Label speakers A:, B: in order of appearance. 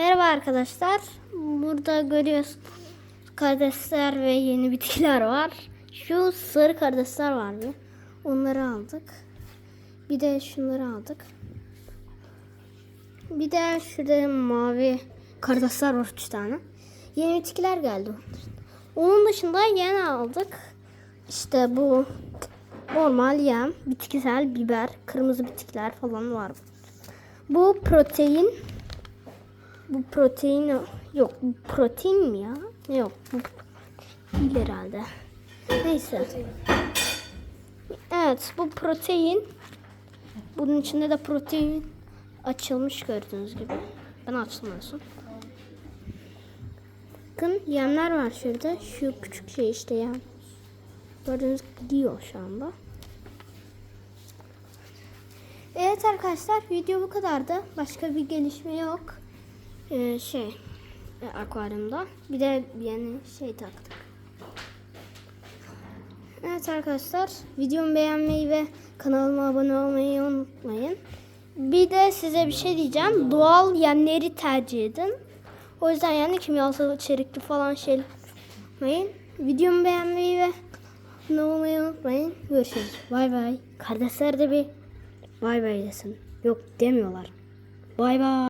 A: Merhaba arkadaşlar. Burada görüyorsunuz karidesler ve yeni bitkiler var. Şu sarı karidesler vardı. Onları aldık. Bir de şunları aldık. Bir de şurada mavi karidesler var üç tane. Yeni bitkiler geldi. Onun dışında yeni aldık. İşte bu normal yem, bitkisel biber, kırmızı bitkiler falan var. Bu protein bu protein yok. Bu protein mi ya? Yok. Bu değil herhalde. Neyse. Evet bu protein. Bunun içinde de protein açılmış gördüğünüz gibi. Ben açılmıyorsun. Bakın yemler var şurada. Şu küçük şey işte yem. Gördüğünüz gidiyor şu anda. Evet arkadaşlar video bu kadardı. Başka bir gelişme yok. Ee, şey e, akvaryumda. Bir de yeni şey taktık. Evet arkadaşlar videomu beğenmeyi ve kanalıma abone olmayı unutmayın. Bir de size bir şey diyeceğim. Doğal yemleri tercih edin. O yüzden yani kimyasal içerikli falan şey yapmayın. Videomu beğenmeyi ve abone olmayı unutmayın. Görüşürüz. Bay bay. Kardeşler de bir bay bay desin. Yok demiyorlar. Bay bay.